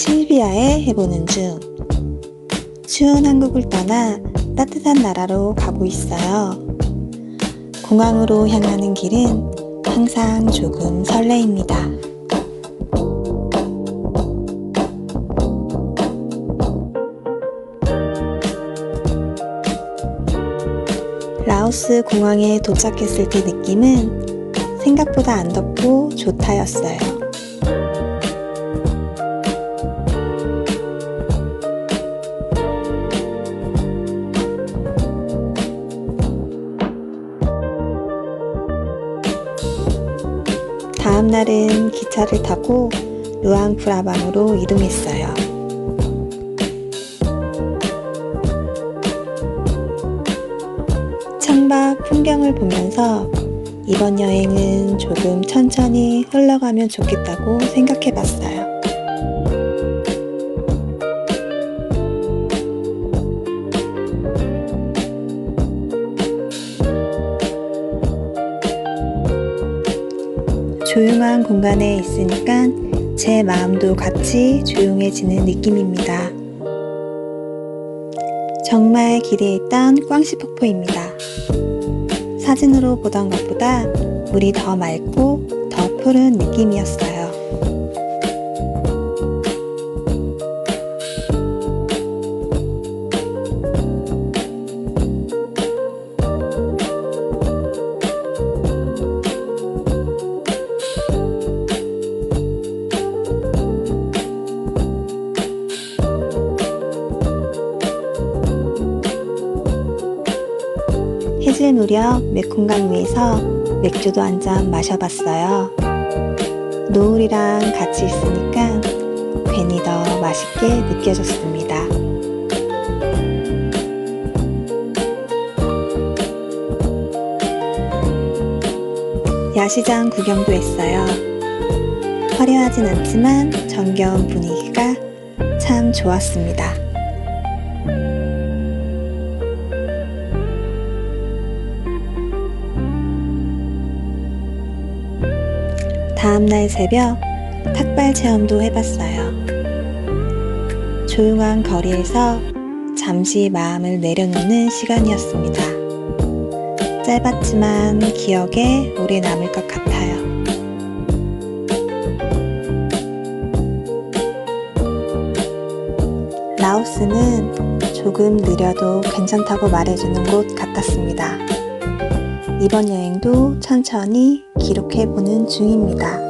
실비아에 해보는 중. 추운 한국을 떠나 따뜻한 나라로 가고 있어요. 공항으로 향하는 길은 항상 조금 설레입니다. 라오스 공항에 도착했을 때 느낌은 생각보다 안 덥고 좋다였어요. 다음 날은 기차를 타고 루앙 프라방으로 이동했어요. 창밖 풍경을 보면서 이번 여행은 조금 천천히 흘러가면 좋겠다고 생각해 봤어요. 조용한 공간에 있으니까 제 마음도 같이 조용해지는 느낌입니다. 정말 기대했던 꽝시 폭포입니다. 사진으로 보던 것보다 물이 더 맑고 더 푸른 느낌이었어요. 해질 무렵 메콩강 위에서 맥주도 한 잔 마셔봤어요. 노을이랑 같이 있으니까 괜히 더 맛있게 느껴졌습니다. 야시장 구경도 했어요. 화려하진 않지만 정겨운 분위기가 참 좋았습니다. 다음날 새벽 탁발 체험도 해봤어요. 조용한 거리에서 잠시 마음을 내려놓는 시간이었습니다. 짧았지만 기억에 오래 남을 것 같아요. 라오스는 조금 느려도 괜찮다고 말해주는 곳 같았습니다. 이번 여행도 천천히 기록해보는 중입니다.